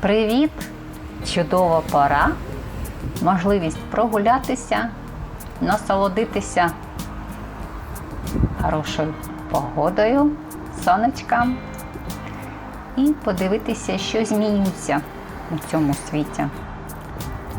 Привіт! Чудова пора. Можливість прогулятися, насолодитися хорошою погодою, сонечком і подивитися, що змінюється у цьому світі.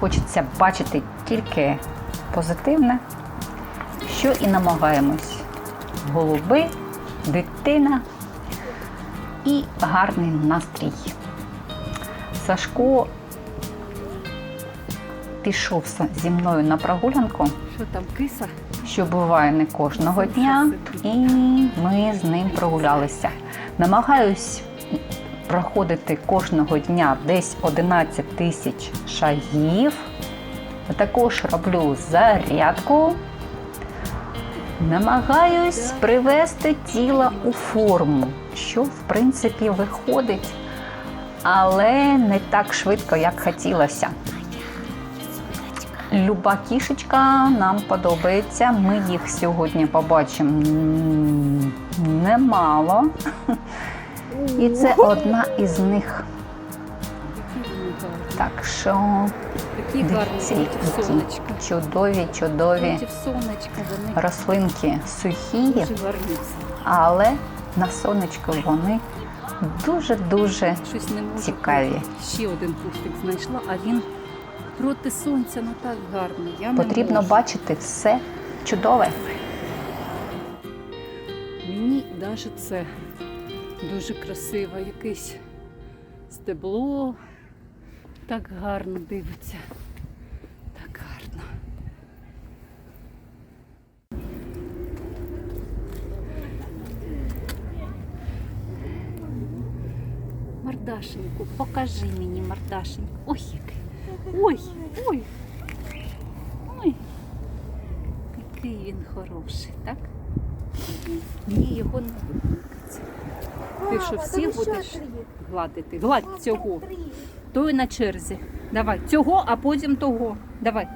Хочеться бачити тільки позитивне, що і намагаємось. Голуби, дитина і гарний настрій. Сашко пішов зі мною на прогулянку, Що там, киса? що буває не кожного дня, і ми з ним прогулялися. Намагаюсь проходити кожного дня десь 11 тисяч шагів. Також роблю зарядку. Намагаюсь привести тіло у форму, що в принципі виходить, але не так швидко, як хотілося. Люба кішечка нам подобається. Ми їх сьогодні побачимо немало. І це одна із них. Так що дивіться, які чудові, чудові рослинки сухі, але на сонечку вони дуже-дуже Щось не можу. Цікаві. Ще один кустик знайшла, а він проти сонця ну так гарний. Я не потрібно можу. бачити все чудове. Мені навіть це дуже красиво, якесь стебло. Так гарно дивиться. Так гарно. Мардашеньку, покажи мені мардашеньку. Ой, який. Ой, ой. Ой. Який він хороший, так? Мені його не викликаться. Ти що всі будеш гладити? Гладь цього. Той на черзі. Давай, цього, а потім того. Давай.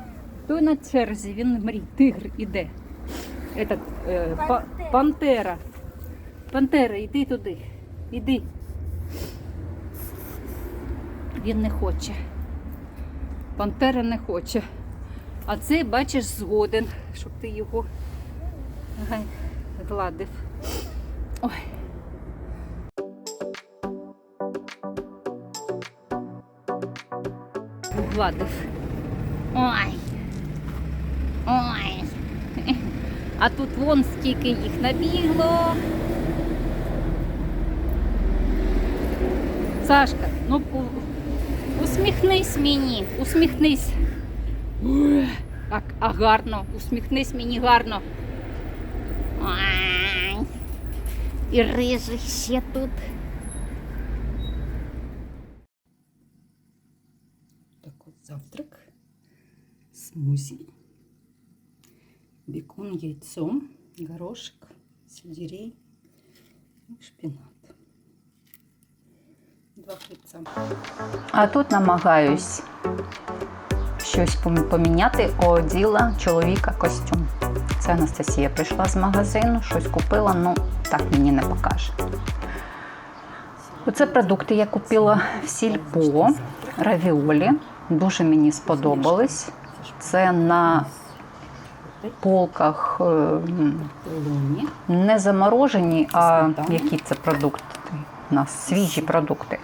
Той на черзі, він мрій. Тигр іде. Этот, е, па- пантера. Пантера, іди туди. Іди. Він не хоче. Пантера не хоче. А цей, бачиш, згоден, щоб ти його гладив. Ой. Гладив. Ой. Ой. А тут вон скільки їх набігло. Сашка, ну усміхнись мені, усміхнись. Ой, Так, а гарно, усміхнись мені гарно. Ой. І рижий ще тут. Так от завтрак. Смузі. Бекон, яйцо, горошек, сельдерей і шпинат. Два. А тут намагаюсь щось пом- поміняти, оділа чоловіка костюм. Це Анастасія прийшла з магазину, щось купила, ну так мені не покаже. Оце продукти я купила в сільпо, равіолі. Дуже мені сподобались. Це на полках е, не заморожені, а які це продукти? У нас свіжі продукти.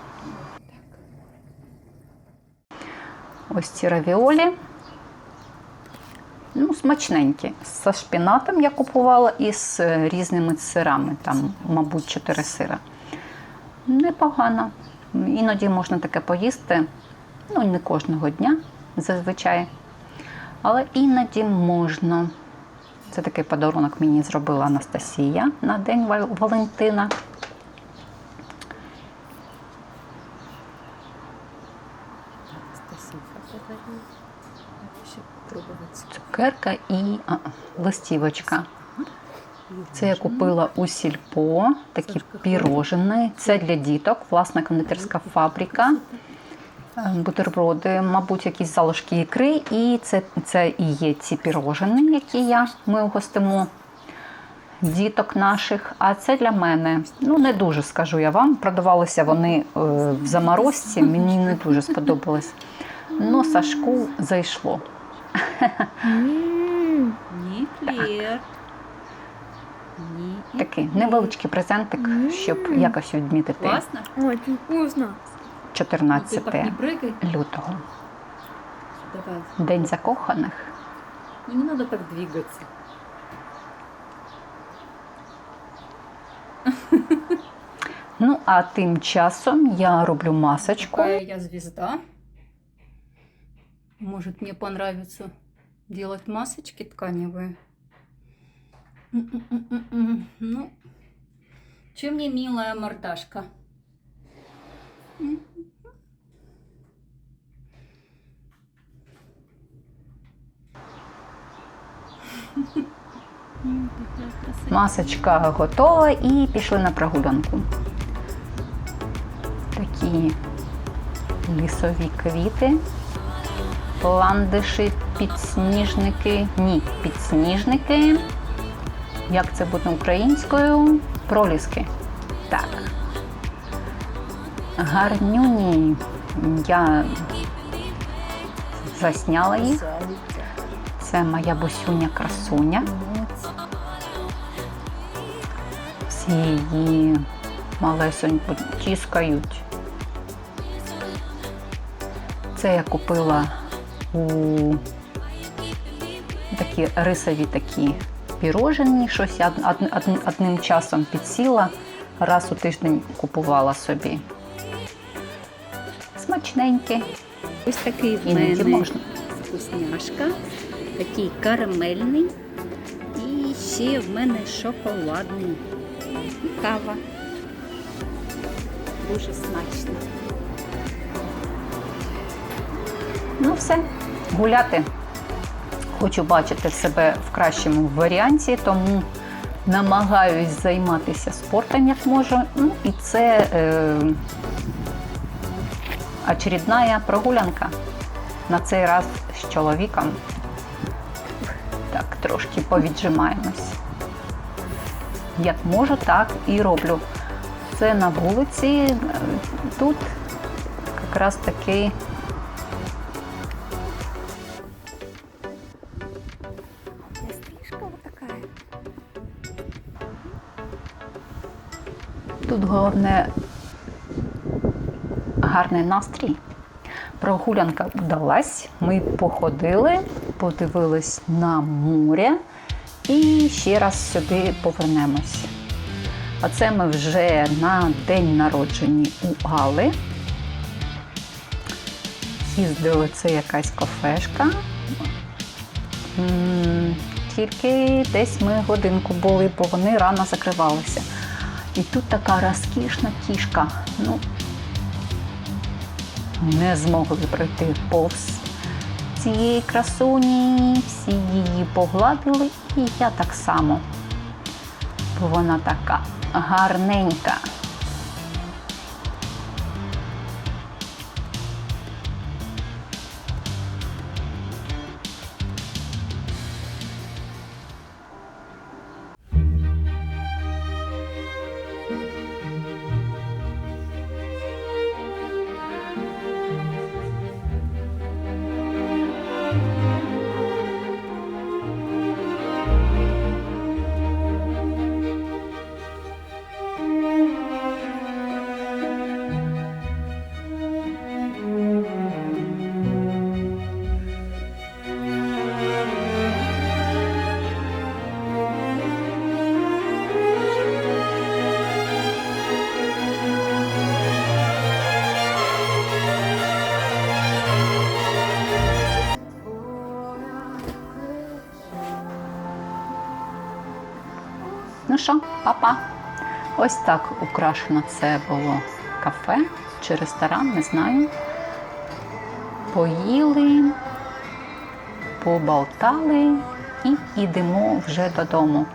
Ось ці равіолі. Ну, смачненькі. З шпінатом я купувала і з е, різними сирами, там, мабуть, чотири сира. Непогано. Іноді можна таке поїсти. Ну, не кожного дня зазвичай. Але іноді можна. Це такий подарунок мені зробила Анастасія на День Валентина. Цукерка і а, листівочка. Це я купила у сільпо, такі пірожини. Це для діток, власна кондитерська фабрика. Е, Бутерброди, мабуть, якісь залишки ікри. І це, це і є ці пірожини, які я, ми гостимо діток наших, а це для мене. Ну, не дуже скажу я вам. Продавалися вони е, в заморозці, мені не дуже сподобалось. Ну, Сашку зайшло. Ні. Ні. Такий невеличкий презентик, щоб якось відмітити Класно? Очень вкусно. Ну, Ти 14 так не прыгай. лютого. Давай. День закоханих. Ну не надо так двигаться. Ну, а тим часом я роблю масочку. Я звезда. Может, мне понравится делать масочки тканевые. Ну, чем не милая мордашка? Масочка готова і пішли на прогулянку. Такі лісові квіти, ландиші, підсніжники. Ні, підсніжники. Як це буде українською? Проліски. Так. Гарнюні. Я засняла їх. Це моя босюня красуня. Всі її малесенько тіскають. Це я купила у такі рисові такі пірожені, щось я од- од- од- одним часом підсіла, раз у тиждень купувала собі. Смачненькі. Ось такий в мене можна. вкусняшка, такий карамельний. І ще в мене шоколадний. І кава. Дуже смачно. Ну все, гуляти. Хочу бачити себе в кращому варіанті, тому намагаюсь займатися спортом як можу. Ну і це е, очередна прогулянка. На цей раз з чоловіком. Так, трошки повіджимаємось. Як можу, так і роблю. Це на вулиці. е, Тут якраз такий Тут головне гарний настрій. Прогулянка вдалась. Ми походили, подивились на море і ще раз сюди повернемось. А це ми вже на день народження у Али. Їздили, це якась кафешка. Тільки десь ми годинку були, бо вони рано закривалися. І тут така розкішна кішка. Ну, не змогли пройти повз цієї красуні, всі її погладили, і я так само. Бо вона така гарненька. Ну що, папа? Ось так украшено це було кафе чи ресторан, не знаю. Поїли, поболтали і йдемо вже додому.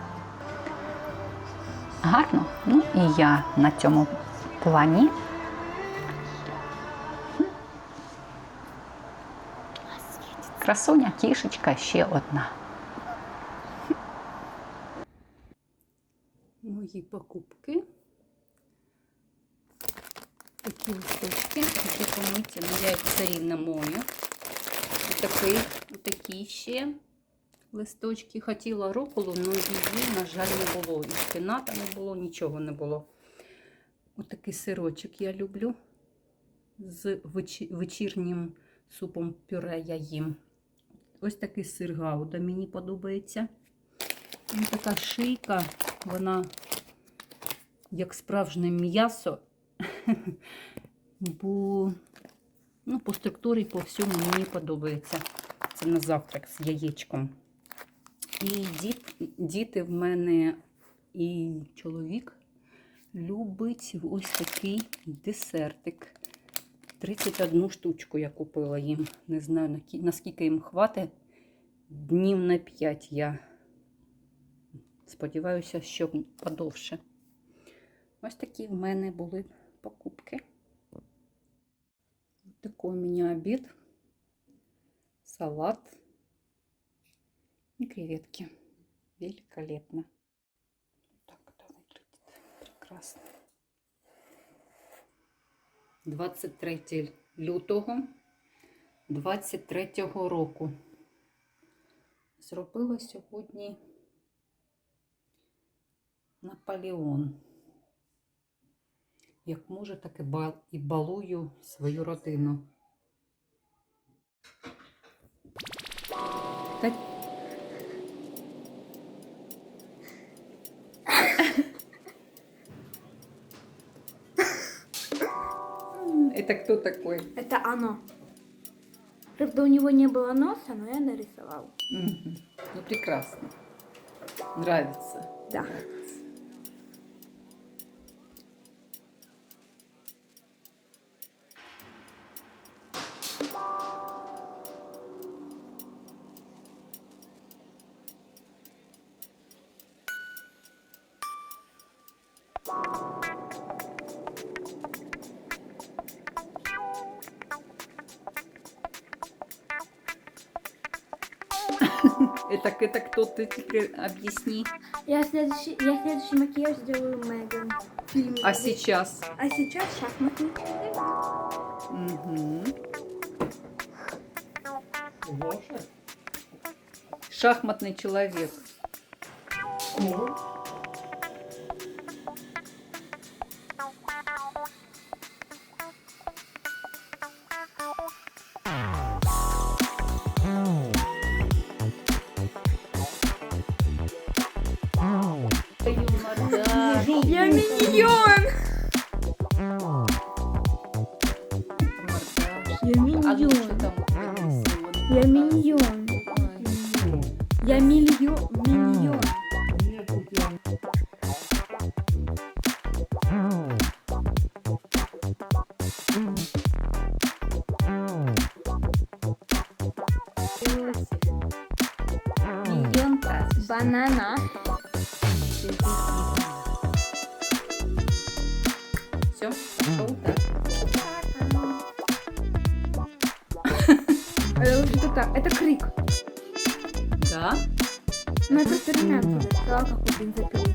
Гарно. Ну і я на цьому плані. Красуня, кішечка ще одна. Покупки. Такі листочки, які помиті, ну я їх все рівно мою. Отакий, отакі ще листочки. Хотіла руколу, але її, на жаль, не було. І шпината не було, нічого не було. Отакий сирочок я люблю. З вечірнім супом пюре я їм. Ось такий сир гауда мені подобається. Ось така шийка, вона як справжнє м'ясо, бо ну, по структурі, по всьому мені подобається. Це на завтрак з яєчком. І діт, діти в мене і чоловік любить ось такий десертик. 31 штучку я купила їм. Не знаю, наскільки їм хватить. Днів на 5 я сподіваюся, що подовше. Ось такі в мене були покупки. Ось такий у мене обід. Салат и креветки. Великолепно. Так это выглядит прекрасно. 23 лютого 23 року. Зробила сьогодні Наполеон. Як можу, так і бал- і балую свою родину. Та Это кто такой? Это оно. Правда, у него не было носа, но я нарисовал. Мгм. Ну, прекрасно. Нравится. Да. Нравится. Это, кто ты теперь объясни? Я следующий, я следующий макияж сделаю Меган. в фильме. А сейчас? А сейчас шахматный человек. Мгм. Шахматный человек. Я миньон! Я А ну что миньон. там нарисовано? Я миньон. Ой. Я миллион. Миньон. Миньонка. Банана. Все, пошел, да? Это вот что-то. Это крик. Да. Ну, я просто ремянку сказала, как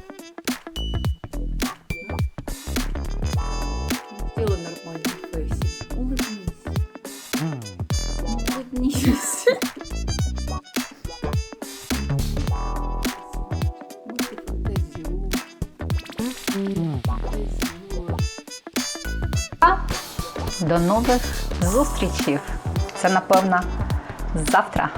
До нових зустрічей. Це, напевно, завтра.